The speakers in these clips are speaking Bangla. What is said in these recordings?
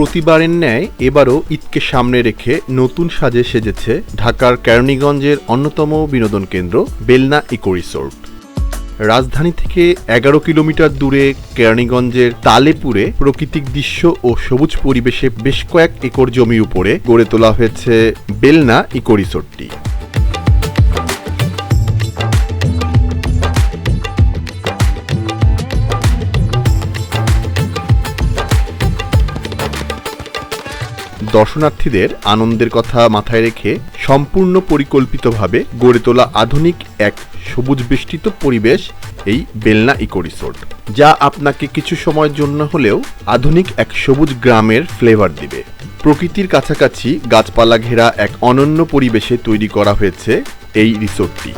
প্রতিবারের ন্যায় এবারও ঈদকে সামনে রেখে নতুন সাজে সেজেছে ঢাকার কেরানীগঞ্জের অন্যতম বিনোদন কেন্দ্র বেলনা ইকো রিসোর্ট। রাজধানী থেকে এগারো কিলোমিটার দূরে কেরানীগঞ্জের তালেপুরে প্রাকৃতিক দৃশ্য ও সবুজ পরিবেশে বেশ কয়েক একর জমির উপরে গড়ে তোলা হয়েছে বেলনা ইকো রিসোর্টটি। দর্শনার্থীদের আনন্দের কথা মাথায় রেখে সম্পূর্ণ পরিকল্পিতভাবে গড়ে তোলা আধুনিক এক সবুজ বেষ্টিত পরিবেশ এই বেলনা ইকো রিসোর্ট, যা আপনাকে কিছু সময়ের জন্য হলেও আধুনিক এক সবুজ গ্রামের ফ্লেভার দিবে। প্রকৃতির কাছাকাছি গাছপালা ঘেরা এক অনন্য পরিবেশে তৈরি করা হয়েছে এই রিসোর্টটি।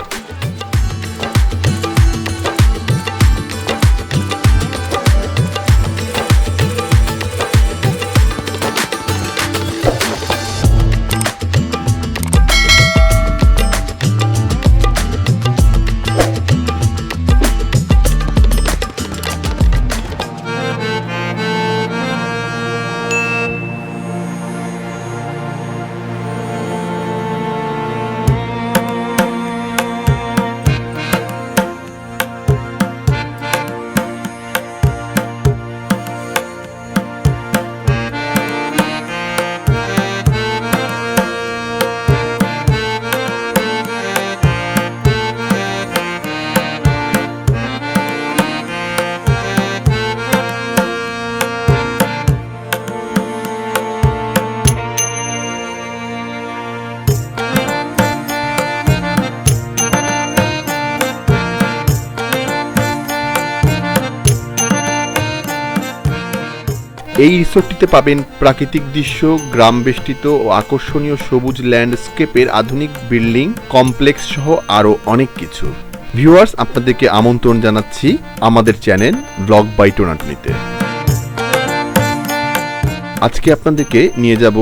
এই রিসোর্টটিতে পাবেন প্রাকৃতিক দৃশ্য গ্রাম বেষ্টিত ও আকর্ষণীয় সবুজ ল্যান্ডস্কেপের আধুনিক বিল্ডিং, কমপ্লেক্স সহ আরও অনেক কিছু। ভিউয়ার্স, আপনাদেরকে আমন্ত্রণ জানাচ্ছি আমাদের চ্যানেল ব্লগ বাই টোনাটনিতে। আজকে আপনাদেরকে নিয়ে যাব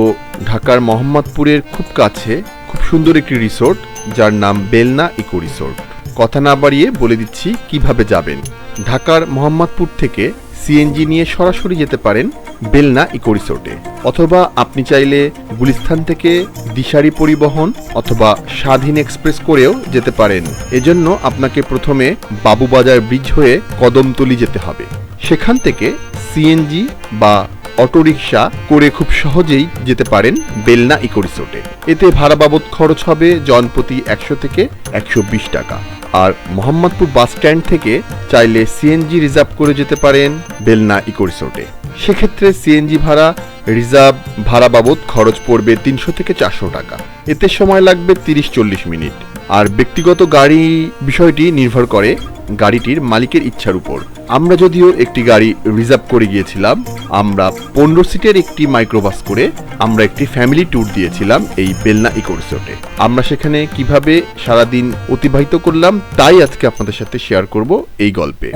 ঢাকার মোহাম্মদপুরের খুব কাছে, খুব সুন্দর একটি রিসোর্ট, যার নাম বেলনা ইকো রিসোর্ট। কথা না বাড়িয়ে বলে দিচ্ছি কীভাবে যাবেন। ঢাকার মোহাম্মদপুর থেকে সিএনজি নিয়ে সরাসরি যেতে পারেন বেলনা ইকো রিসোর্টে। অথবা আপনি চাইলে গুলিস্থান থেকে দিশারি পরিবহন অথবা স্বাধীন এক্সপ্রেস করেও যেতে পারেন। এজন্য আপনাকে প্রথমে বাবুবাজার ব্রিজ হয়ে কদমতলি যেতে হবে। সেখান থেকে সিএনজি বা অটোরিকশা করে খুব সহজেই যেতে পারেন বেলনা ইকো রিসোর্টে এতে ভাড়া বাবদ খরচ হবে জনপ্রতি একশো থেকে একশো বিশ টাকা। আর মোহাম্মদপুর বাস স্ট্যান্ড থেকে চাইলে সিএনজি রিজার্ভ করে যেতে পারেন বেলনা ইকো রিসোর্টে সেক্ষেত্রে সিএনজি ভাড়া, রিজার্ভ ভাড়া বাবদ খরচ পড়বে তিনশো থেকে চারশো টাকা। এতে সময় লাগবে তিরিশ চল্লিশ মিনিট। আর ব্যক্তিগত গাড়ি বিষয়টি নির্ভর করে গাড়িটির মালিকের ইচ্ছার উপর। আমরা যদিও একটি গাড়ি রিজার্ভ করে গিয়েছিলাম, আমরা পনেরো সিটের একটি মাইক্রোবাস করে আমরা একটি ফ্যামিলি ট্যুর দিয়েছিলাম এই বেলনা ইকো রিসোর্টে আমরা সেখানে কীভাবে সারাদিন অতিবাহিত করলাম, তাই আজকে আপনাদের সাথে শেয়ার করব এই গল্পে।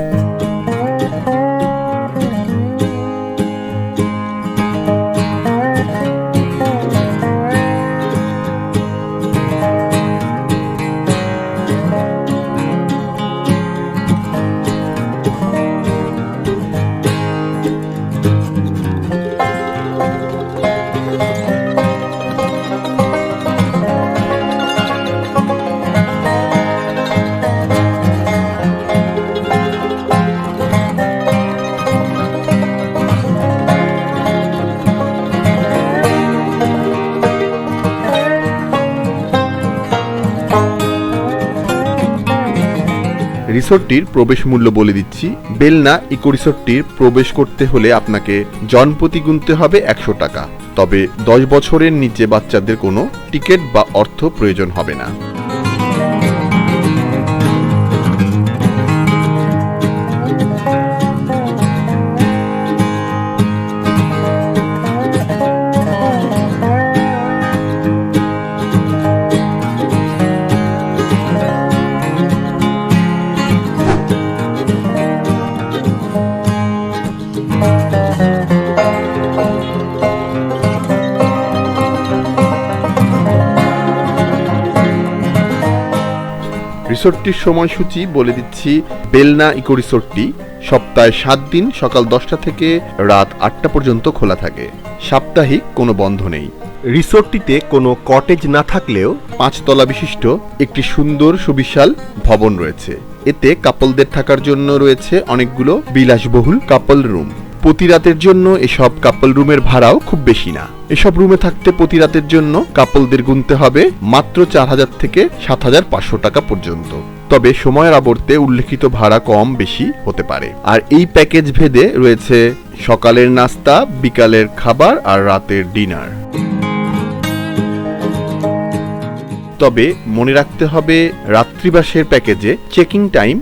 রিসোর্টটির প্রবেশ মূল্য বলে দিচ্ছি। বেলনা ইকো রিসোর্টটির প্রবেশ করতে হলে আপনাকে জনপ্রতি গুনতে হবে একশো টাকা। তবে দশ বছরের নিচে বাচ্চাদের কোনো টিকিট বা অর্থ প্রয়োজন হবে না। রিসোর্টটির সময়সূচি বলে দিচ্ছি বেলনা ইকো রিসোর্টটি সপ্তাহে সাত দিন, সকাল দশটা থেকে রাত আটটা পর্যন্ত খোলা থাকে। সাপ্তাহিক কোনো বন্ধ নেই। রিসোর্টটিতে কোনো কটেজ না থাকলেও পাঁচতলা বিশিষ্ট একটি সুন্দর সুবিশাল ভবন রয়েছে। এতে কাপলদের থাকার জন্য রয়েছে অনেকগুলো বিলাসবহুল কাপল রুম। প্রতি রাতের জন্য এসব কাপল রুমের ভাড়াও খুব বেশি না। এসব রুমে থাকতে প্রতি রাতের জন্য কাপলদের গুনতে হবে মাত্র চার হাজার থেকে সাত হাজার পাঁচশো টাকা পর্যন্ত। তবে সময়ের আবর্তে উল্লেখিত ভাড়া কম বেশি হতে পারে। আর এই প্যাকেজ ভেদে রয়েছে সকালের নাস্তা, বিকালের খাবার আর রাতের ডিনার। তবে মনে রাখতে হবে, রাত্রিবাসের প্যাকেজে চেকিং টাইম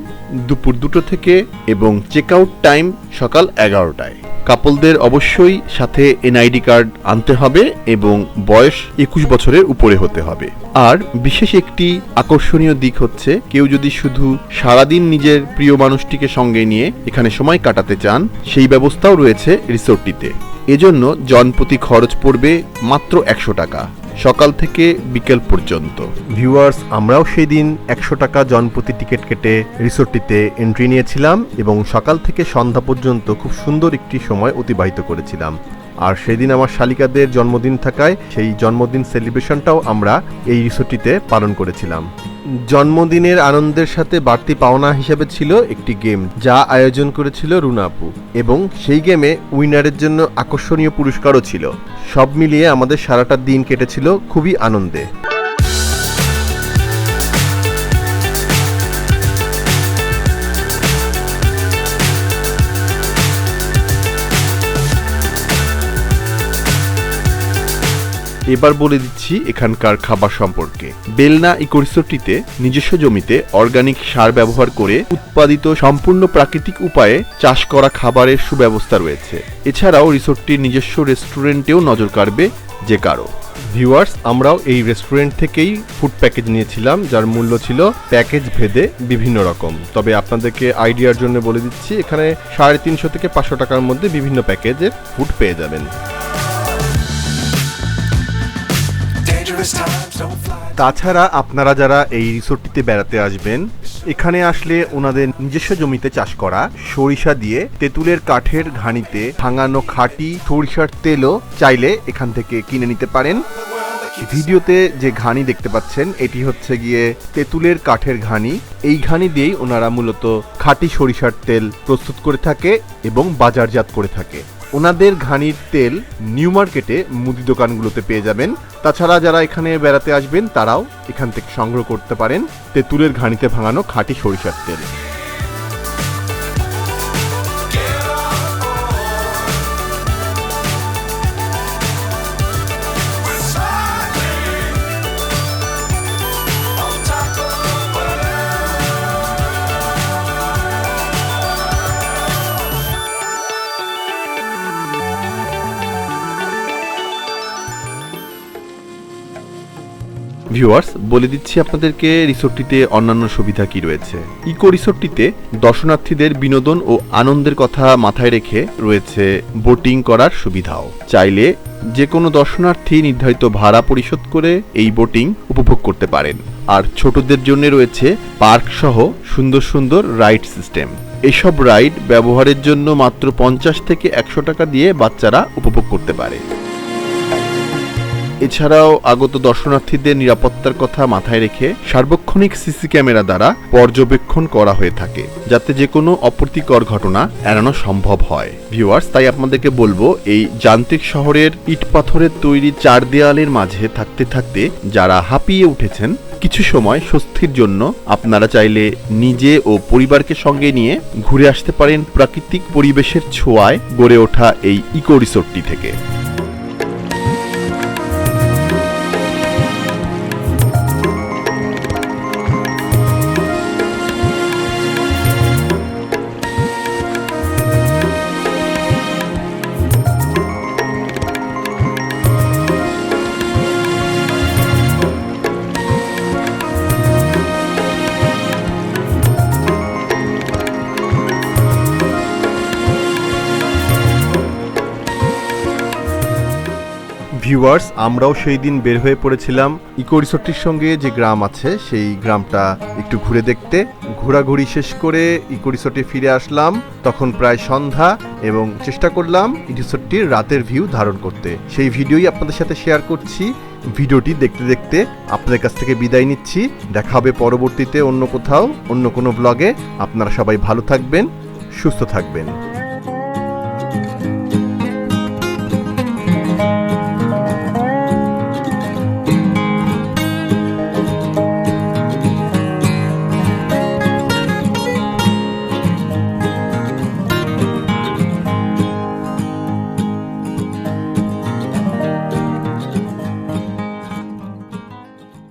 দুপুর দুটো থেকে এবং চেক আউট টাইম সকাল এগারোটায়। কাপলদের অবশ্যই সাথে এনআইডি কার্ড আনতে হবে এবং বয়স একুশ বছরের উপরে হতে হবে। আর বিশেষ একটি আকর্ষণীয় দিক হচ্ছে, কেউ যদি শুধু সারাদিন নিজের প্রিয় মানুষটিকে সঙ্গে নিয়ে এখানে সময় কাটাতে চান, সেই ব্যবস্থাও রয়েছে রিসোর্টটিতে। এজন্য জনপ্রতি খরচ পড়বে মাত্র একশো টাকা। সকাল থেকে বিকেল পর্যন্ত। ভিউয়ার্স, আমরাও সেই দিন একশো টাকা জনপ্রতি টিকিট কেটে রিসোর্টটিতে এন্ট্রি নিয়েছিলাম এবং সকাল থেকে সন্ধ্যা পর্যন্ত খুব সুন্দর একটি সময় অতিবাহিত করেছিলাম। আর সেদিন আমার শালিকাদের জন্মদিন থাকায় সেই জন্মদিন সেলিব্রেশনটাও আমরা এই রিসোর্টটিতে পালন করেছিলাম। জন্মদিনের আনন্দের সাথে বাড়তি পাওনা হিসেবে ছিল একটি গেম, যা আয়োজন করেছিল রুনাপু, এবং সেই গেমে উইনারের জন্য আকর্ষণীয় পুরস্কারও ছিল। সব মিলিয়ে আমাদের সারাটা দিন কেটেছিল খুবই আনন্দে। এবার বলে দিচ্ছি এখানকার খাবার সম্পর্কে। বেলনা ইকো রিসোর্টটিতে নিজস্ব জমিতে অর্গানিক সার ব্যবহার করে উৎপাদিত সম্পূর্ণ প্রাকৃতিক উপায়ে চাষ করা খাবারের সুব্যবস্থা রয়েছে। এছাড়াও রিসোর্টটির নিজস্ব রেস্টুরেন্টেও নজর কাড়বে যে কারও। ভিউয়ার্স, আমরাও এই রেস্টুরেন্ট থেকেই ফুড প্যাকেজ নিয়েছিলাম, যার মূল্য ছিল প্যাকেজ ভেদে বিভিন্ন রকম। তবে আপনাদেরকে আইডিয়ার জন্য বলে দিচ্ছি, এখানে সাড়ে তিনশো থেকে পাঁচশো টাকার মধ্যে বিভিন্ন প্যাকেজের ফুড পেয়ে যাবেন। তাছাড়া আপনারা যারা এই রিসোর্টটিতে বেড়াতে আসবেন, এখানে আসলে ওনাদের নিজস্ব জমিতে চাষ করা সরিষা দিয়ে তেঁতুলের কাঠের ঘানিতে ভাঙানো খাঁটি সরিষার তেলও চাইলে এখান থেকে কিনে নিতে পারেন। ভিডিওতে যে ঘানি দেখতে পাচ্ছেন, এটি হচ্ছে গিয়ে তেঁতুলের কাঠের ঘানি। এই ঘানি দিয়েই ওনারা মূলত খাঁটি সরিষার তেল প্রস্তুত করে থাকে এবং বাজারজাত করে থাকে। ওনাদের ঘানির তেল নিউ মার্কেটে মুদি দোকানগুলোতে পেয়ে যাবেন। তাছাড়া যারা এখানে বেড়াতে আসবেন, তারাও এখান থেকে সংগ্রহ করতে পারেন তেঁতুলের ঘানিতে ভাঙানো খাঁটি সরিষার তেল। ভিউয়ার্স বলে দিচ্ছি আপনাদেরকে রিসোর্টটিতে অন্যান্য সুবিধা কি রয়েছে। ইকো রিসোর্টটিতে দর্শনার্থীদের বিনোদন ও আনন্দের কথা মাথায় রেখে রয়েছে বোটিং করার সুবিধাও। চাইলে যে কোনো দর্শনার্থী নির্ধারিত ভাড়া পরিশোধ করে এই বোটিং উপভোগ করতে পারেন। আর ছোটদের জন্য রয়েছে পার্ক সহ সুন্দর সুন্দর রাইড সিস্টেম। এসব রাইড ব্যবহারের জন্য মাত্র পঞ্চাশ থেকে একশো টাকা দিয়ে বাচ্চারা উপভোগ করতে পারে। এছাড়াও আগত দর্শনার্থীদের নিরাপত্তার কথা মাথায় রেখে সার্বক্ষণিক সিসি ক্যামেরা দ্বারা পর্যবেক্ষণ করা হয়ে থাকে, যাতে যে কোনো অপ্রীতিকর ঘটনা এড়ানো সম্ভব হয়। ভিউয়ার্স তাই আপনাদেরকে বলব, এই যান্ত্রিক শহরের ইট পাথরের তৈরি চার দেয়ালের মাঝে থাকতে থাকতে যারা হাঁপিয়ে উঠেছেন, কিছু সময় স্বস্তির জন্য আপনারা চাইলে নিজে ও পরিবারকে সঙ্গে নিয়ে ঘুরে আসতে পারেন প্রাকৃতিক পরিবেশের ছোঁয়ায় গড়ে ওঠা এই ইকো রিসোর্টটি থেকে। ভিউয়ার্স আমরাও সেই দিন বের হয়ে পড়েছিলাম ইকো রিসোর্টটির সঙ্গে যে গ্রাম আছে, সেই গ্রামটা একটু ঘুরে দেখতে। ঘোরাঘুরি শেষ করে ইকো রিসোর্টে ফিরে আসলাম। তখন প্রায় সন্ধ্যা এবং চেষ্টা করলাম রিসোর্টটির রাতের ভিউ ধারণ করতে। সেই ভিডিওই আপনাদের সাথে শেয়ার করছি। ভিডিওটি দেখতে দেখতে আপনাদের কাছ থেকে বিদায় নিচ্ছি। দেখা হবে পরবর্তীতে অন্য কোথাও, অন্য কোনো ব্লগে আপনারা সবাই ভালো থাকবেন, সুস্থ থাকবেন।